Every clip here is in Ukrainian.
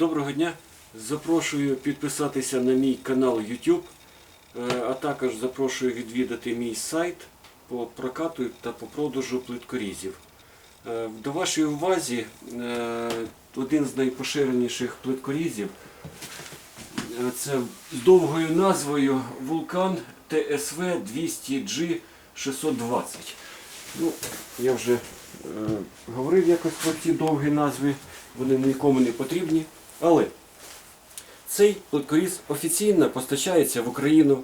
Доброго дня. Запрошую підписатися на мій канал YouTube, е, а також запрошую відвідати мій сайт по прокату та по продажу плиткорізів. Е, До вашої увазі е, один з найпоширеніших плиткорізів це з довгою назвою Вулкан ТСВ 200G 620. Ну, я вже говорив якось про ці довгі назви, вони нікому не потрібні. Але цей плиткоріз офіційно постачається в Україну,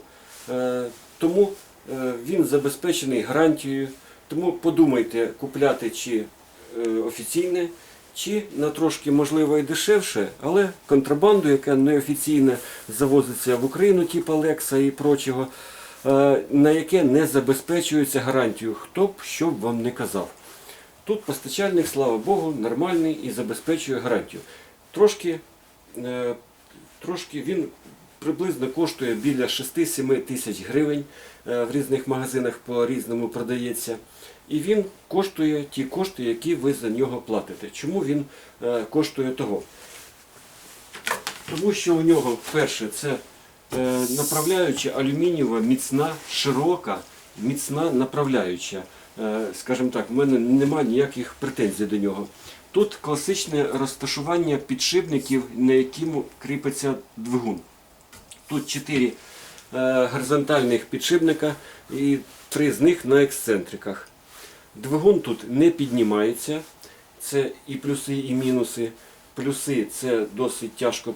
е, тому е, він забезпечений гарантією. Тому подумайте, купляти чи е, офіційне, чи на трошки можливо і дешевше, але контрабанду, яка неофіційно завозиться в Україну, типу Лекса і прочого, на яке не забезпечується гарантією, хто б що б вам не казав. Тут постачальник, слава Богу, нормальний і забезпечує гарантію. Трошки, е, трошки він приблизно коштує біля 6-7 тисяч гривень. е, В різних магазинах по-різному продається. І він коштує ті кошти, які ви за нього платите. Чому він е, коштує того? Тому що у нього перше це направляюча алюмінієва, міцна, широка, міцна направляюча. Скажімо так, в мене немає ніяких претензій до нього. Тут класичне розташування підшипників, на якому кріпиться двигун. Тут чотири е, горизонтальних підшипника і три з них на ексцентриках. Двигун тут не піднімається. Це і плюси, і мінуси. Плюси це досить тяжко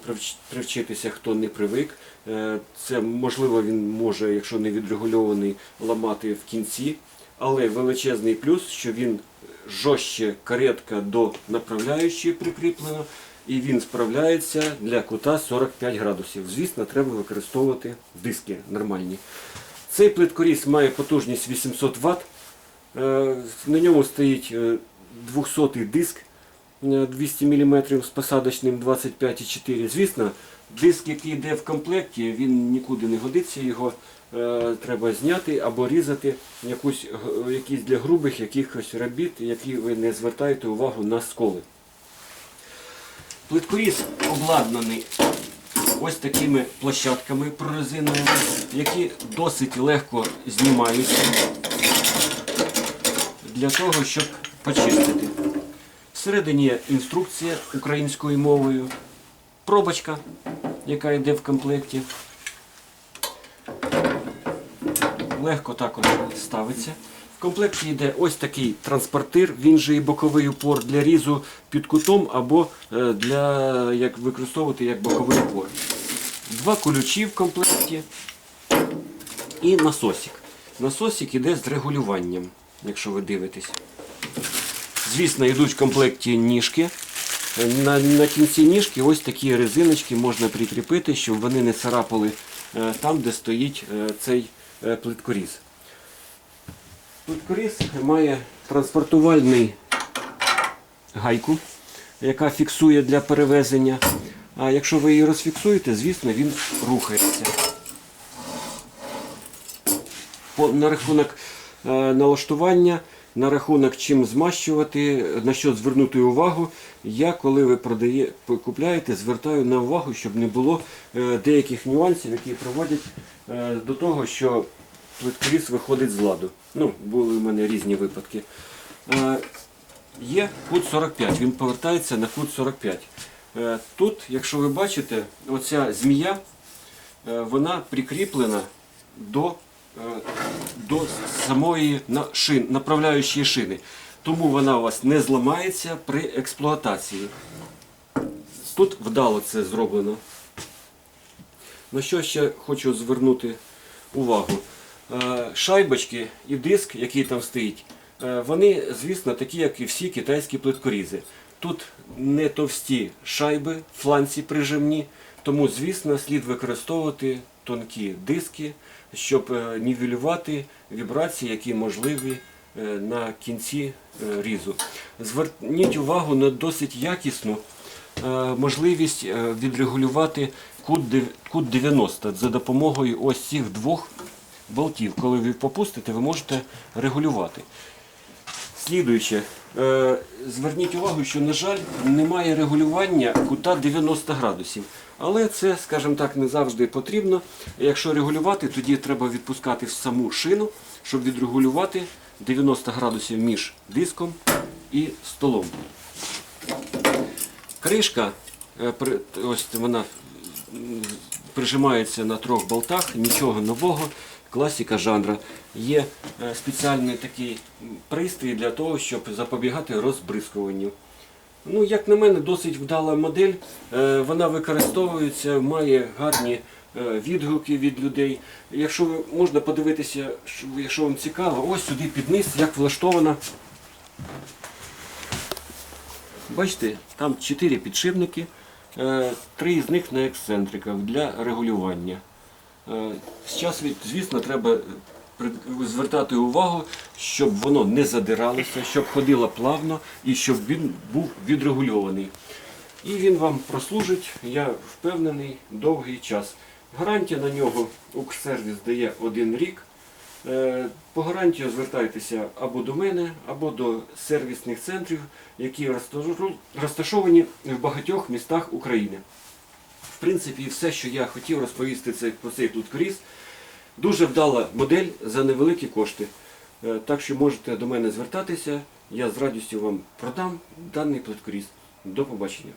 привчитися, хто не привик. Е, Це можливо він може, якщо не відрегульований, ламати в кінці. Але величезний плюс, що він жорстче каретка до направляючої прикріплена, і він справляється для кута 45 градусів. Звісно, треба використовувати диски нормальні. Цей плиткоріз має потужність 800 Вт. Е, На ньому стоїть е, 200 диск е, 200 мм з посадочним 25,4. Звісно, диск, який йде в комплекті, він нікуди не годиться, його е, треба зняти або різати якусь, якісь для грубих якихось робіт, які ви не звертаєте увагу на сколи. Плиткоріз обладнаний ось такими площадками прорезиновими, які досить легко знімаються для того, щоб почистити. Всередині є інструкція українською мовою, пробочка, яка йде в комплекті. Легко також ставиться. В комплекті йде ось такий транспортир, він же і боковий упор для різу під кутом або е, для як використовувати як боковий упор. Два ключі в комплекті і насосик. Насосик іде з регулюванням, якщо ви дивитесь. Звісно, йдуть в комплекті ніжки. На, на кінці ніжки ось такі резиночки можна прикріпити, щоб вони не царапали е, там, де стоїть е, цей плиткоріз. Плиткоріз має транспортувальний гайку, яка фіксує для перевезення. А якщо ви її розфіксуєте, звісно, він рухається. По, на рахунок е, налаштування, на рахунок чим змащувати, на що звернути увагу. Я, коли ви продає, купляєте, звертаю на увагу, щоб не було е, деяких нюансів, які приводять е, до того, що плиткоріз виходить з ладу. Ну, були в мене різні випадки. Е, Є кут 45, він повертається на кут 45. Е, Тут, якщо ви бачите, оця змія, вона прикріплена до, до самої шин, направляючої шини. Тому вона у вас не зламається при експлуатації. Тут вдало це зроблено. На що ще хочу звернути увагу? Е, Шайбочки і диск, який там стоїть, е, вони, звісно, такі, як і всі китайські плиткорізи. Тут не товсті шайби, фланці прижимні, тому, звісно, слід використовувати тонкі диски, щоб е, нівелювати вібрації, які можливі е, на кінці е, різу. Зверніть увагу на досить якісну можливість відрегулювати кут 90 за допомогою ось цих двох болтів. Коли ви попустите, ви можете регулювати. Слідуюче, Е, Зверніть увагу, що, на жаль, немає регулювання кута 90 градусів. Але це, скажімо так, не завжди потрібно. Якщо регулювати, тоді треба відпускати в саму шину, щоб відрегулювати 90 градусів між диском і столом. Кришка, е, ось вона прижимається на трьох болтах, нічого нового, класика жанра. Є е, спеціальний такий пристрій для того, щоб запобігати розбризкуванню. Ну, як на мене, досить вдала модель. Е, Вона використовується, має гарні е, відгуки від людей. Якщо ви можна подивитися, якщо вам цікаво, ось сюди під низ, як влаштована Бачите, там чотири підшипники, три з них на ексцентриках для регулювання. Е, Зараз, звісно, треба звертати увагу, щоб воно не задиралося, щоб ходило плавно і щоб він був відрегульований. І він вам прослужить, я впевнений, довгий час. Гарантія на нього Укрсервіс дає один рік. Е, По гарантію звертайтеся або до мене, або до сервісних центрів, які розташовані в багатьох містах України. В принципі, все, що я хотів розповісти це, про цей плиткоріз, дуже вдала модель за невеликі кошти. Е, Так що можете до мене звертатися, я з радістю вам продам даний плиткоріз. До побачення.